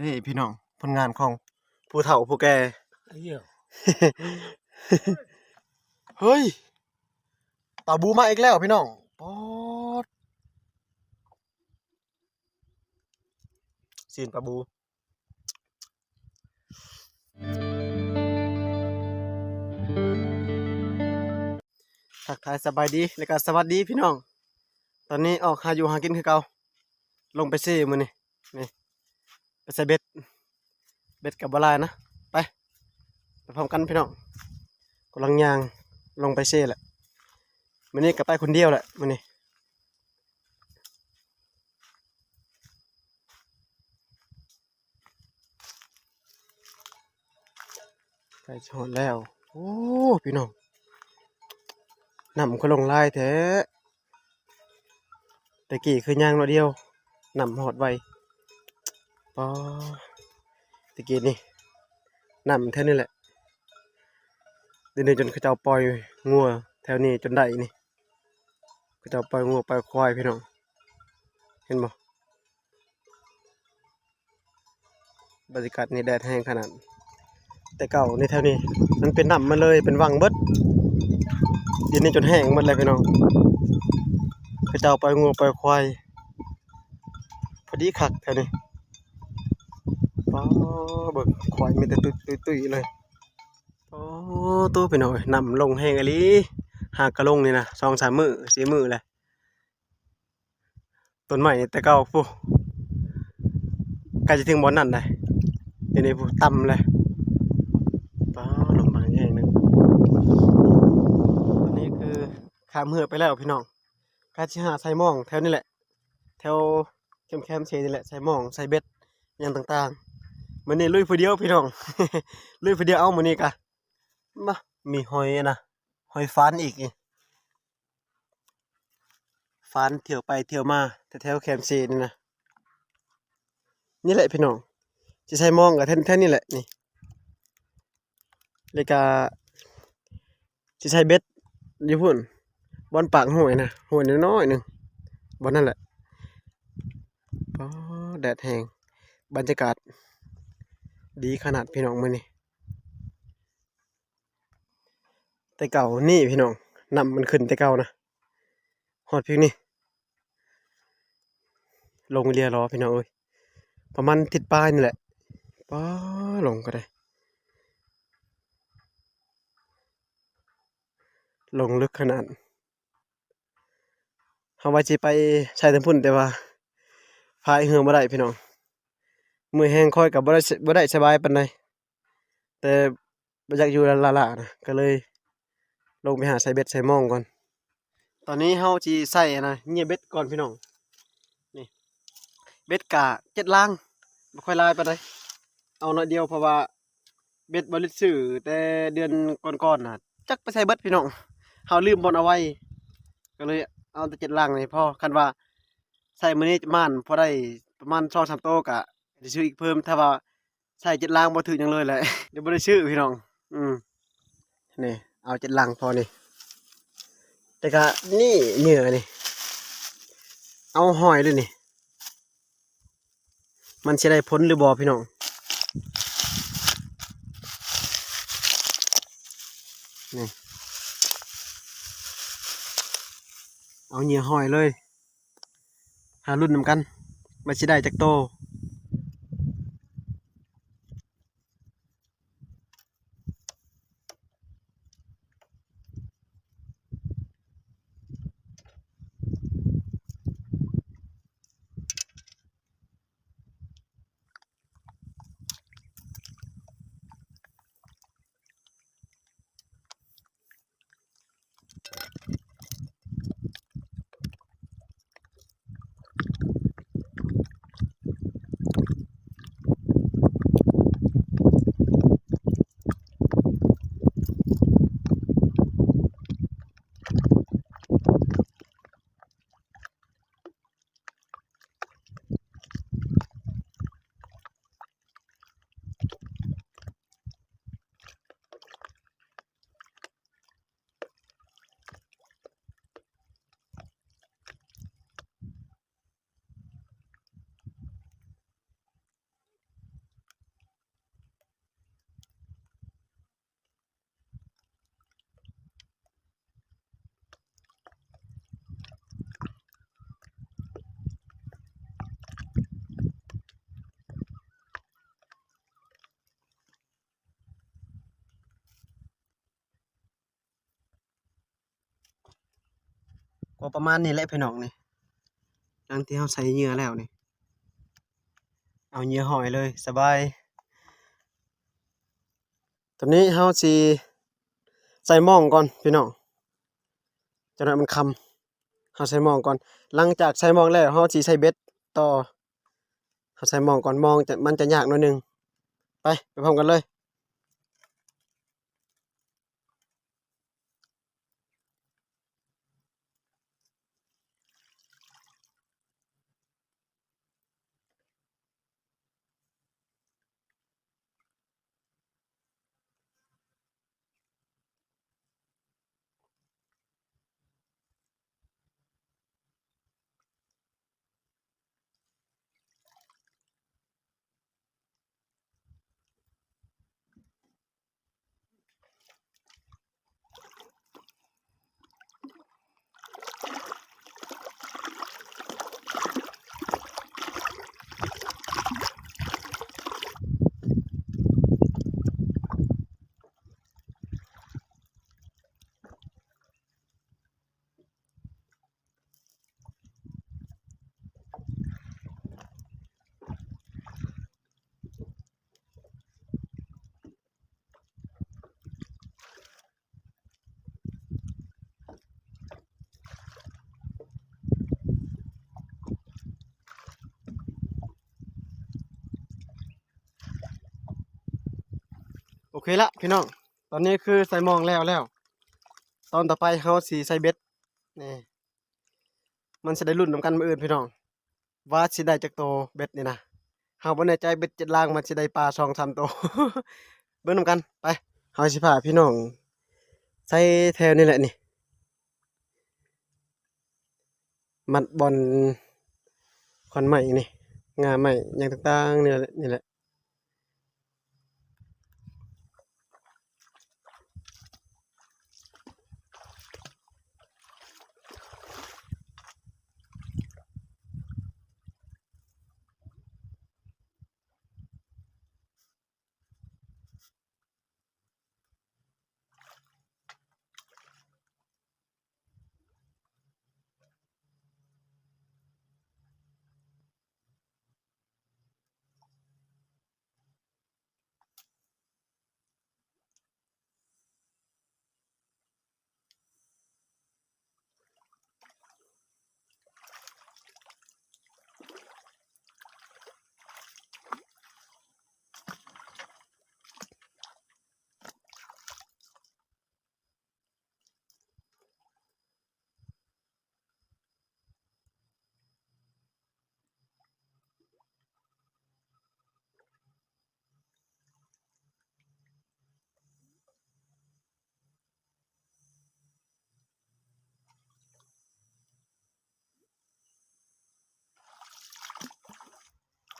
นี่พี่น้องผลงานของผู้เฒ่าผู้แก่ Ayo. เฮ้ยปลาบูมาอีกแล้วพี่น้องปอดซีนปลาบูทักทายสบายดี แล้วก็สวัสดีพี่น้อง ตอนนี้ออกหาอยู่หากินคือเก่า ลงไปเซ่มือนี่นี่ ไปใส่เบ็ด เบ็ดกับบลายนะ ไป ไปพร้อมกันพี่น้องกำลังยางลงไปเซ่แหละมือนี้ก็ไปคนเดียวแหละมือนี้ไปชอนแล้ว โอ้ พี่น้องนำก็ลงลายแท้แต่กี่คือย่างเราเดียวนำหอดไว ปอตะกี้นี่นำแท่นี้แหละเดินๆจนเขาเจ้าปล่อยงัวแถวนี้จนได้นี่เขาเจ้าปล่อยงัวปล่อยควายพี่น้องเห็นบ่บรรยากาศนี่แดดแห้งขนาด แต่เก่าในแถวนี้ มันเป็นน้ำมาเลยเป็นวังเบิดดินนี่จนแห้งหมดเลยพี่น้องกระเจ้าไปล่อยงัวไปล่อยควายพอดีคักแถวนี้ ป้าเบิกควายมีแต่ตุยตุยตุยเลยโอ้ตู้พี่น้องเอ้ยนำลงแห้งอะลีหากกระลงนี่นะสองสามมือสี่มือเลยต้นใหม่แต่เก่าฟูกลจะถึงบอนนั่นเลยเดี๋ยวนี้ฟูต่ำเลยป้าลงมาแห้งหนึงตอนนี้คือข้ามเหือไปแล้วพี่น้องกาชิหาใส่หมองแถวนี้แหละแถวแคมแคมเชนี่แหละใส่หมองใส่เบ็ดอยังต่างๆ มันนี่ลุยผู้เดียวพี่น้อง ลุยผู้เดียวเอามือนี้กะมามีหอยนะหอยฟานอีกนี่ฟานเที่ยวไปเที่ยวมาแถวแคมเชนี่นะนี่แหละพี่น้องจะใส่หมองกับแท่นแท่นนี่แหละนี่เลยกาสิใช้เบ็ดอยู่พุ่นบอนปากห้วยนะห้วยน้อยหนึ่งบอนนั่นแหละแดดแห้งบรรยากาศ ดีขนาดพี่น้องมื้อนี้แต่เก่านี่พี่น้องนำมันขึ้นแต่เก่านะฮอดพียงนี้ลงเรือรอพี่น้องเอ้ยประมาณทิศปลายนี่แหละป้าลงก็ได้ ลงลึกขนาดเฮาว่าสิไปใชายทำพุ่นแต่ว่าพายเรือบ่ได้พี่น้อง มือแห้งค่อยกับบ่ได้สบ่ได้สบายปานใดแต่บ่อยากอยู่ละละนะก็เลย ลงไปหาใส่เบ็ดใส่ม่องก่อน ตอนนี้เฮาสิใส่นะเงียบเบ็ดก่อนพี่น้องนี่เบ็ดกะเจ็ดล่างบ่ค่อยลายปานใดเอาหน่อยเดียวเพราะว่าเบ็ดบ่ได้ซื้อแต่เดือนก่อนๆน่ะจักไปใส่เบิดพี่น้องเฮาลืมบอลเอาไว้ ก็เลยเอาแต่เจ็ดล่างนี่พอคันว่าใส่มื้อนี้ม่านพอได้ประมาณ2-3โตกะ สิซื้ออีกเพิ่มถ้าว่าใส่เจ็ดล่างบ่ถึงหยังเลยแหละเดี๋ยวบ่ได้ซื้อพี่น้อง อืมนี่ เอาเจ็ดล่างพอนี่แต่ก็นี่เหยื่อนี่ เอาหอยเลยนี่ มันสิได้ผลหรือบ่พี่น้องนี่เอาเหยื่อหอยเลย หารุ่นนำกันมาชิได้จากโต อประมาณนี้แหละพี่น้องนี่หลังที่เฮาใส่เหยื่อแล้วนี่ เอาเหยื่อหอยเลยสบาย ตอนนี้เฮาสิใส่หม้องก่อนพี่น้องจังนั้นมันคำเฮาใส่หม้องก่อน หลังจากใส่หม้องแล้วเฮาสิใส่เบ็ดต่อเฮาใส่หม้องก่อนหม้องจะมันจะยากหน่อยนึง ไปไปพร้อมกันเลย โอเคละพี่น้อง ตอนนี้คือใส่มองแล้วแล้ว ตอนต่อไปเฮาสีใส่เบ็ดนี่มันจะได้รุ่นนำกันมืออื่นพี่น้อง ว่าสิได้จักโตเบ็ดนี่นะเฮาบ่แน่ใจเบ็ดเจ็ดลางมันสิได้ปลาสองสามโตเบิ่งนำกันไปเฮาสิพาพี่น้อง ใส่แถวนี่แหละนี่ มัดบอลขอนใหม่นี่งาใหม่อย่างต่างๆนี่แหละนี่แหละ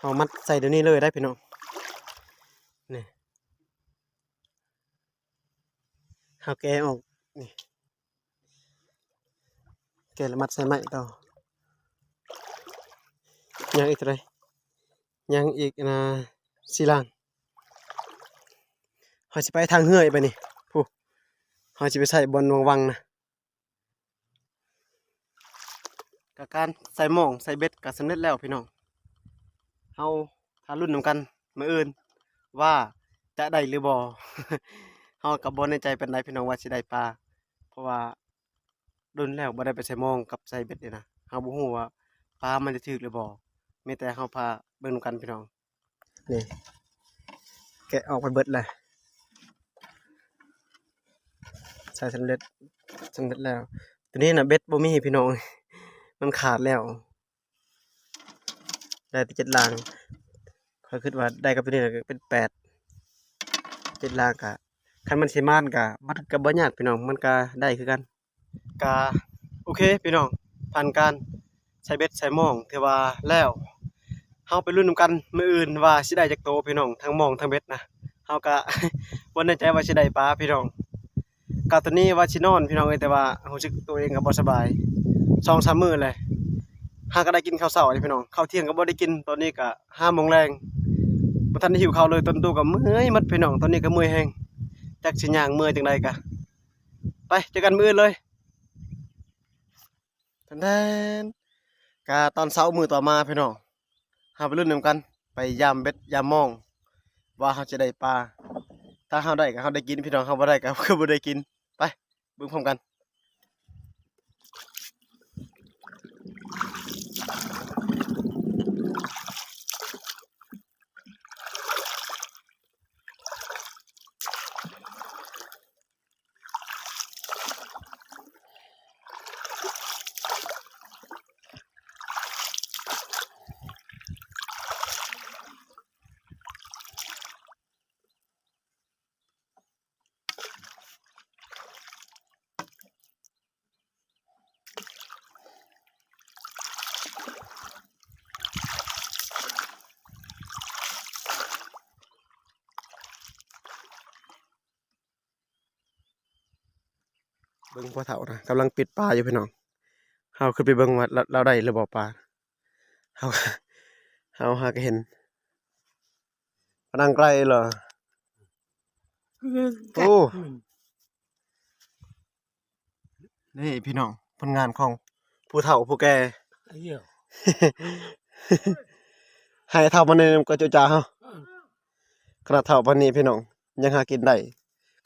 เอามัดใส่เดี๋ยวนี้เลยได้พี่น้องนี่เอาแกะออกนี่แกะแล้วมัดใส่ไม้ต่อยังอีกเท่ไหรยังอีกนะสีลางเขาจะไปทางเฮือยไปนี่ผู้เขาจะไปใส่บนวังวังนะกับการใส่หม่องใส่เบ็ดกับสำเร็จแล้วพี่น้อง เฮาทารุ่นนำกันมื้ออื่น ว่าจะได้หรือบ่เฮากับบ่ในใจเป็นไรพี่น้องว่าสิได้ปลาเพราะว่าโดนแล้วบ่ได้ไปใส่มองกับใส่เบ็ดนี่นะเฮาบ่ฮู้ว่าปลามันจะถึกหรือบ่มีแต่เฮาพาเบิ่งนำกันพี่น้องนี่แกะออกไปเบิดเลยใส่สำเร็จสำเร็จแล้ว ตัวนี้นะเบ็ดบ่มีพี่น้อง มันขาดแล้ว ได้แต่เจ็ดลางข้อยคิดว่าได้กับตัวนี้น่เป็นแปดเจ็ดลางกะคันมันสิมานกะมันก็บ่ยากพี่น้องมันก็ได้คือกันกะโอเคพี่น้องผ่านการใช้เบ็ดใช้มองถือว่าแล้วเฮาไปลุ้นนำกันมื้ออื่นว่าสิได้จักโตพี่น้องทั้งมองทั้งเบ็ดนะเฮาก็บ่แน่ใจว่าสิได้ปลาพี่น้องกะตอนนี้ว่าสินอนพี่น้องเอ้ยแต่ว่ารู้สึกตัวเองก็บ่สบาย2-3มื้อเลยาก็ได้กินข้าวเช้านี่พี่น้องข้าวเที่ยงก็บ่ได้กินตอนนี้ก็5โมงแรงบ่ทันได้หิวข้าวเลยตอนตู้ก็เมื่อยหมดพี่น้องตอนนี้ก็เมื่อยแฮงจักสิย่างเมื่อยจังไดกะไปเจอกันมื้อเลยทันแทนกาตอนเช้ามือต่อมาพี่น้องหาไปรุ่นนำกัน ไปยามเบ็ดยามมอง ว่าเขาจะได้ปลาถ้าเขาได้ก็เขาได้กินพี่น้องเขาบ่ได้ก็คือบ่ได้กินไปเบิ่งพร้อมกัน เบิ่งพ่อเฒ่านะกำลังปิดปลาอยู่พี่น้องเฮาขึ้นไปเบิ่งว่าเราเราได้หรือบ่ปลาเฮาเฮาหาก็เห็นพนังไกลเหรอโอ้นี่พี่น้องผลงานของผู้เฒ่าผู้แก่ Ayo. ให้เท่ามันนี่ก็จุจ้าเฮาขนาดเท่าปานนี้พี่น้องยังหากินได้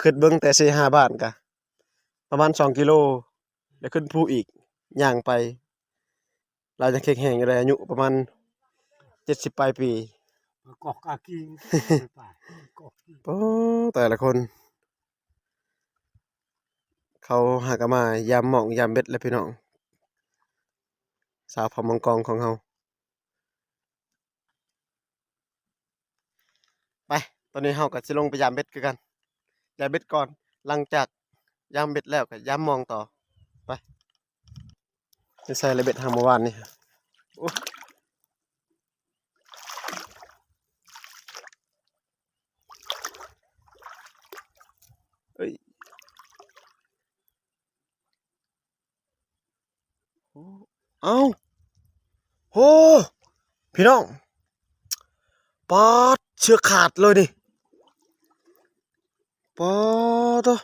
ขึ้นเบิ่งแต่4 5บาทกะ ประมาณ2กิโลแล้วขึ้นภูอีกย่างไปเราจะแข็งแรงอยู่เลยอายุประมาณ70ปลายปี Kok kaki. Pak. Kok. โอ้แต่ละคน เขาหากนมายามหมองยามเบ็ดแล้วพี่น้อง สาวพอมังกรของเฮาไป ตอนนี้เฮาก็สิลงไปยามเบ็ดคือกันยามเบ็ดก่อน หลังจาก ยามเบ็ดแล้วก็ยามมองต่อ ไปจะใส่ระเบ็ดหางเมื่อวานนี่เอ้ยอ้เอ้าโหพี่น้องปอดเชือกขาดเลยนี่ปอดตัว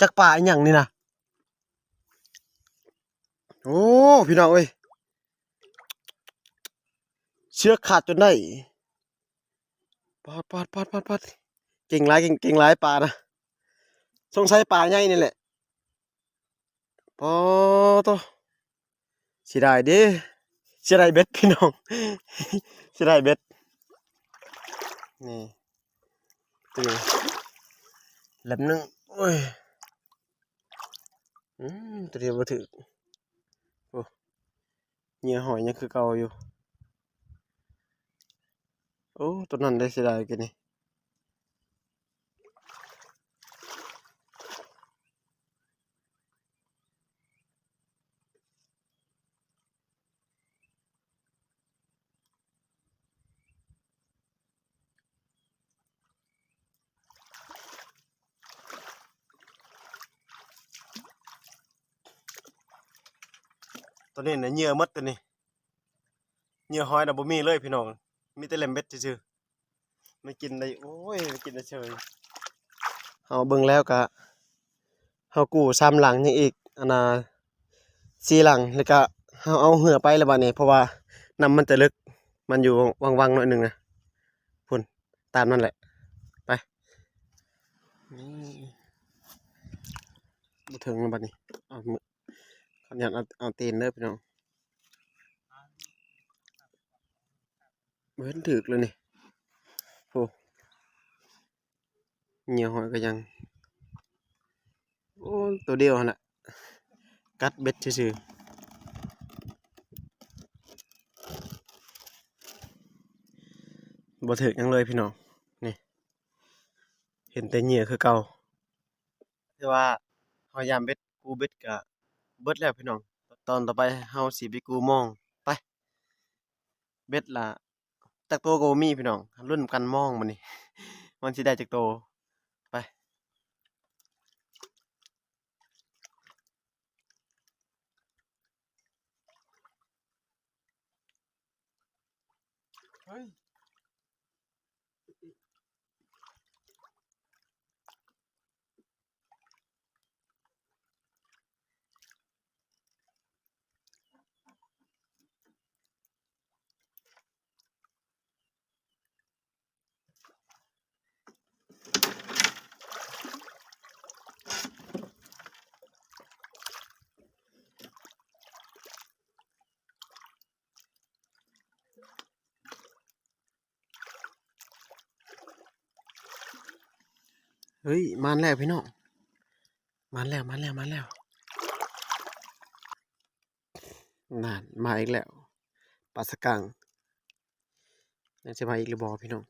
จักป่าอหย่างนี่นะโอ้พี่น้องเอ้ยเชือกขาดจนได้ปอดปอดปอดปอดปอดเก่งหลายเก่งเก่งหลายปลานะสงสัยปลาใหญ่นี่แหละปอตัวเสียดายเด้เสียดายเบ็ดพี่น้องเสียดายเบ็ดนี่ตัวนี้แหลมนึงโอ้ย ตัวเดียวมาถึกโอ้เหยื่อหอยยังคือเก่าอยู่ โอ้ตัวนั้นได้เสียดายกันนี่ ตัวนี้น่ะเหยื่อหมดตัวนี้เหยื่อหอยนะบ่มีเลยพี่น้องมีแต่แหลมเบ็ดซื่อๆไม่กินได้โอ้ยไม่กินได้เฉยเฮาเบิ่งแล้วก็เฮากู้ซ้ำหลังยังอีกอันน่ะสี่หลังแล้วก็เฮาเอาเหือไปแล้วบัดนี้เพราะว่าน้ำมันจะลึกมันอยู่วังๆหน่อยหนึงนะพุ่นตามนั่นแหละไปนี่บ่ถึงแล้วบัดนี้เอามือ ขออนุญาตเอาเอาตีนเด้อพี่น้องบ่เห็นถึกเลยนี่โอ้เหนียวหอยก็ยัง โอ้ ตัวเดียวน่ะ กัดเบ็ดซื่อบ่ถึกยังเลยพี่น้อง นี่ เห็นแต่เหยื่อคือเก่าแต่ว่าเฮายามเบ็ดกูเบ็ดก็ เบิดแล้วพี่น้อง ตอนต่อไปเฮาสิไปกูมองไป เบ็ดละจักโตก็บ่มีพี่น้องรุ่นกันมองมันนี่มันสิได้จักโต เฮ้ยมันแล้วพี่น้องมันแล้วมันแล้วมันแล้วนั่นมาอีกแล้วปลาสกังยังจะมาอีกหรือบอพี่น้อง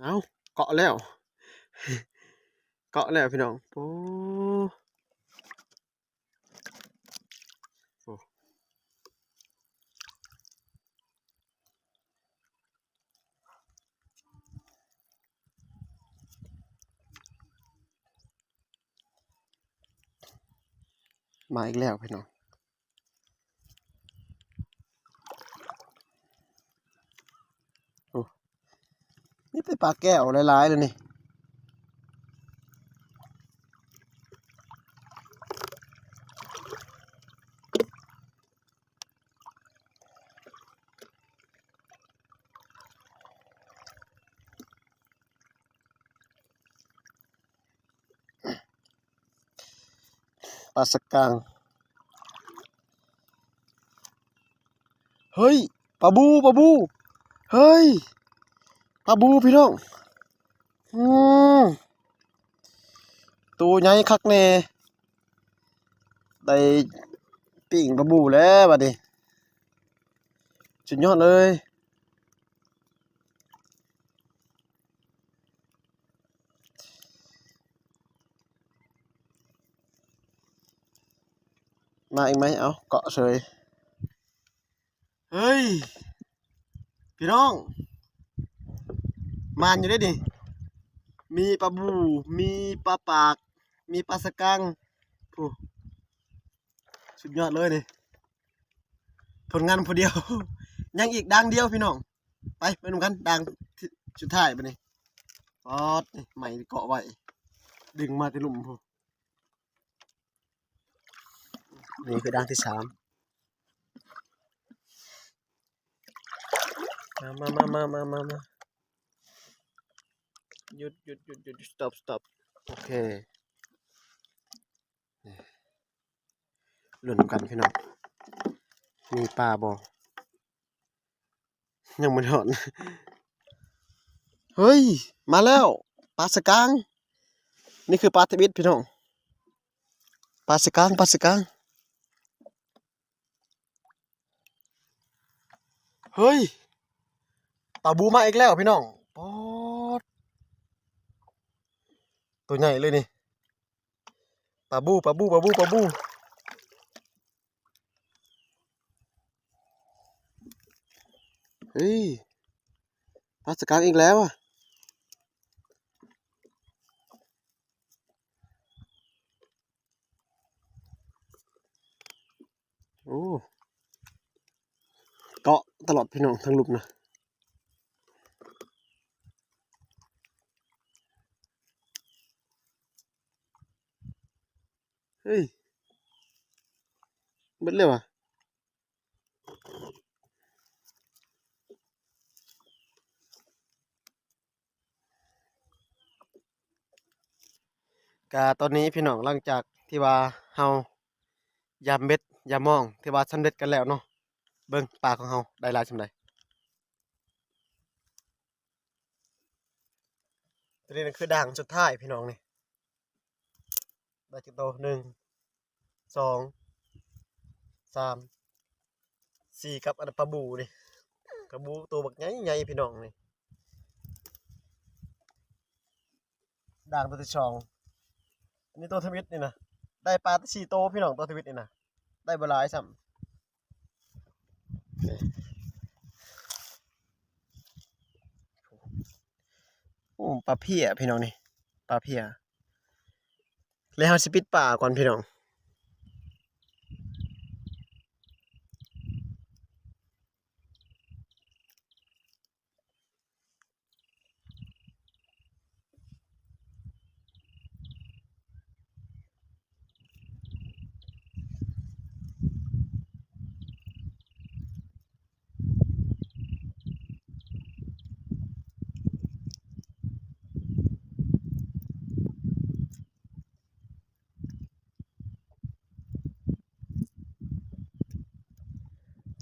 เอาเกาะแล้ว เกาะแล้วพี่น้องโอ้โอ้ มาอีกแล้วพี่น้องโอ้นี่เป็นปลาแก้วหลายๆเลยนี่ ปลาสกังเฮ้ยปลาบูปลาบูเฮ้ยปลาบูพี่น้องอืมตัวใหญ่คักแน่ได้ปิ่งปลาบูแล้วบัดนี้สุดยอดเลย มาอีกไหมเอาเกาะเฉย เฮ้ย พี่น้อง มานอยู่ได้ดิ มีปลาบู มีปลาปาก มีปลาสกังโอ้สุดยอดเลยนี่ ผลงานพอเดียว ยังอีกดังเดียวพี่น้อง ไปไปดูกันดังสุดท้ายไปนี่ปอดใหม่เกาะไว้ ดึงมาที่หลุมพู นี่คือด่านที่สามมามามามามามาหยุดหยุดหยุดหยุด stop stop โอเคนี่ลุ้นกันพี่น้องมีปลาบอยังไม่ถอนเฮ้ย มาแล้วปลาสกางนี่คือปลาทบิดพี่น้องปลาสกางปลาสกาง เฮ้ยปลาบูมาอีกแล้วพี่น้องปอดตัวใหญ่เลยนี่ปลาบูปลาบูปลาบูปลาบูเฮ้ยปลาสกังอีกแล้วอะโอ้ เกาะตลอดพี่น้องทั้งลุมนะเฮ้ยเบิดเลยว่ะกาตอนนี้พี่น้องหลังจากที่ว่าเฮายามเบ็ดยามมองที่ว่าสำเร็จกันแล้วเนาะ เบิ่งปลาของเฮาได้ลายสำใดตัวนี้นั่นคือด่างสุดท้ายพี่น้องนี่ได้จิโตหนึ่งสองสามสี่กับอันปลาบูนี่กระบูตัวบักใหญ่ใหญ่พี่น้องนี่ด่างตัวที่สองอันนี้ตัวทวิตนี่นะได้ปลาตัวสี่โตพี่น้องตัวทวิตนี่นะได้บหลายซ้ำ โอ้ปลาเพียพี่น้องนี่ปลาเพียแล้วเราสิปิดป่าก่อนพี่น้อง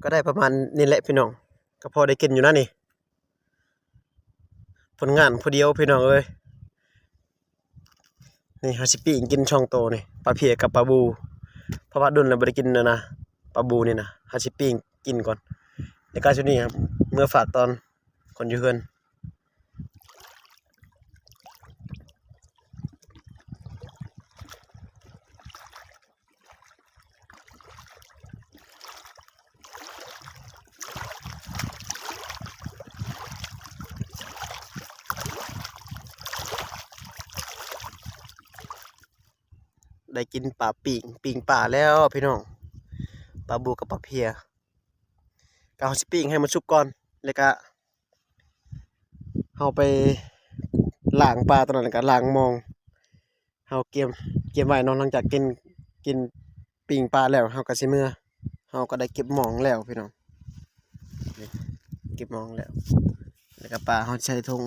ก็ได้ประมาณนี้แหละพี่น้อง ก็พอได้กินอยู่นะนี่ ผลงานพอเดียวพี่น้องเอ้ยนี่ฮาสิปิ้งกินช่องโตนี่ปลาเพียกับปลาบูเพราะว่าดุนเราไม่ได้กินนะนะปลาบูนี่นะฮาสิปิ้งกินก่อนในการชุดนี้ครับเมื่อฝากตอนคนอยู่เฮือน ได้กินปลาปิงปิงป่าแล้วพี่น้องปลาบูกับปลาเพียก็เอาสิปิงให้มันสุกก่อนแล้วก็เอาไปล้างปลาตอนนั้นแล้วก็ล้างมองเอาเก็บเก็บไว้นอนหลังจากกินกินปิงปลาแล้วเฮาก็สิเมื่อเฮาก็ได้เก็บมองแล้วพี่น้องเก็บมองแล้ว แล้วก็ปลาเฮาใส่ถุง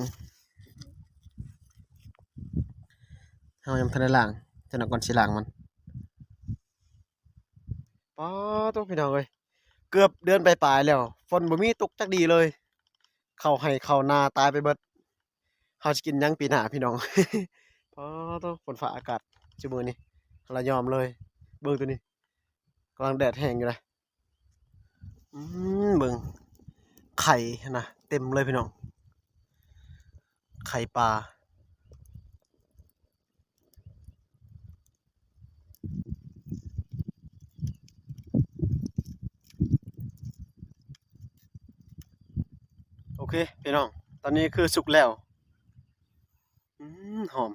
เฮายังทันได้ล้าง จนกก่อนสิล้างมันป๊อตัวพี่น้องเอ้ยเกือบเดือนไปปลายแล้ว ฝนบ่มีตกจักดีเลย เข้าให้เข้านาตายไปเบิดเฮาสิกินยังปีหน้าพี่น้องป๊อตัวฝนฟ้าอากาศซุมื้อนี้เรายอมเลย เบิ่งตัวนี้กำลังแดดแห้งอยู่เลยอืมเบิ่งไข่นะเต็มเลยพี่น้อง ไข่ปลา โอเคพี่น้อง ตอนนี้คือสุกแล้ว อืมหอม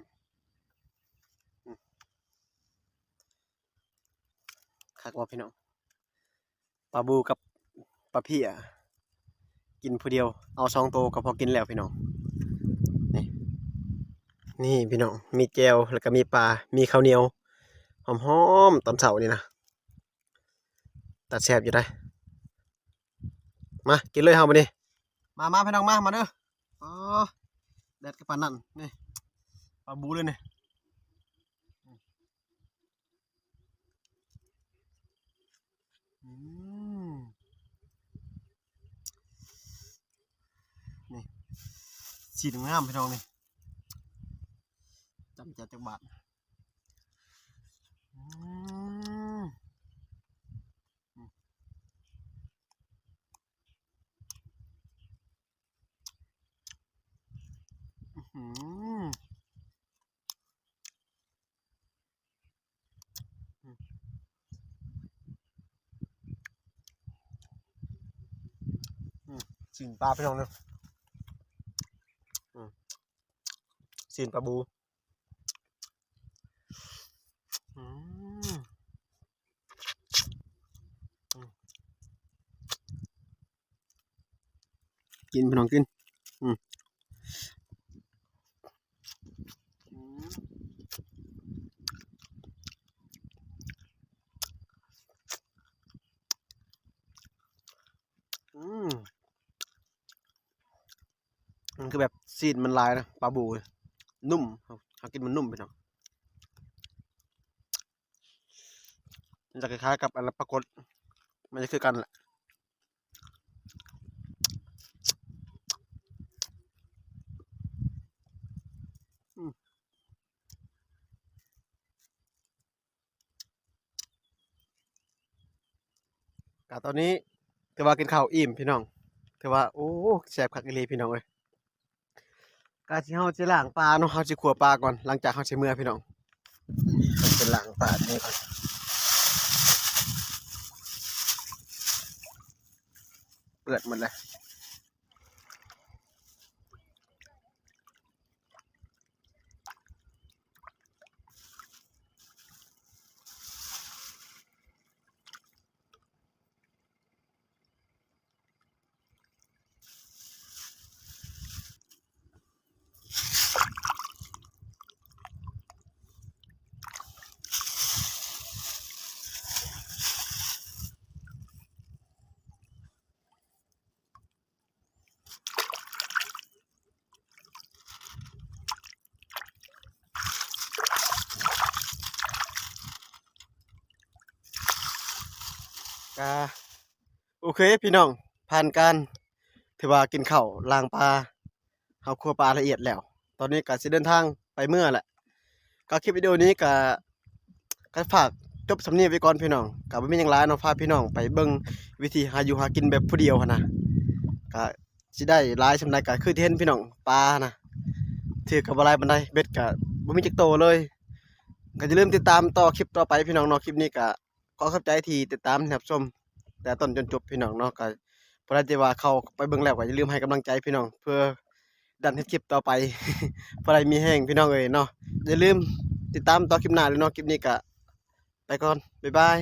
คักว่าพี่น้องปลาบูกับปลาเพียกินผู้เดียว เอาสองโตวก็พอกินแล้วพี่น้อง นี่นี่พี่น้อง มีแจวแล้วก็มีปลา มีข้าวเหนียว หอมๆตอนเช้านี่นะตัดแซ่บอยู่ได้ มา กินเลยเฮามาดิ มามาพี่น้องมา มาเด้ออ๋อแดดกับปานนั่นนี่ปลาบูเลยนี่นี่สีงามพี่น้องนี่จำจัดจักบาทอืมอืม อืมสีปลาพี่น้องเนาะอืมสีปลาบูกินพี่น้องกิน อืมอืมอืมมันคือแบบ ซีดมันลายนะปลาบูนุ่มเอากินมันนุ่มไปเนาะมันจะคล้ายๆกับอะไรปลากดมันจะคือกันแหละกะตอนนี้ถือว่ากินข้าวอิ่มพี่น้องถือว่าโอ้แซ่บคักอีลีพี่น้องเอ้ย กะสิเฮาจะล้างปลาเนาะเฮาจะขัวปลาก่อน หลังจากเฮาใช้เมื่อพี่น้องเราสิล้างปลานี่ก่อนเปิดหมดเลย กะโอเคพี่น้องผ่านการถือว่ากินข้าวล้างปลาเฮาคัวปลาละเอียดแล้ว ตอนนี้ก็สิเดินทางไปเมื่อแหละก็คลิปวิดีโอนี้ก็ก็ฝากจบสำเนียงไว้ก่อนพี่น้องก็บ่มียังหลายเนาะพาพี่น้องไปเบิ่งวิธีหาอยู่หากินแบบผู้เดียวหันนะก็สิได้หลายสำใดก็คือที่เห็นพี่น้องปลานะถือกับบ่หลายปานใดเบ็ดก็บ่มีจักโตเลย ก็อย่าลืมติดตามต่อคลิปต่อไปพี่น้องเนาะคลิปนี้ก็ ขอขอบใจที่ติดตามรับชม แต่ต้นจนจบพี่น้องเนาะก็พระราชว่าเขาไปเบิ่งแล้วก็อย่าลืมให้กำลังใจพี่น้อง เพื่อดันให้คลิปต่อไปพอให้มีแห้งพี่น้องเอ้ยเนาะอย่าลืมติดตามต่อคลิปหน้าเลยเนาะคลิปนี้ก็ไปก่อนบ๊ายบาย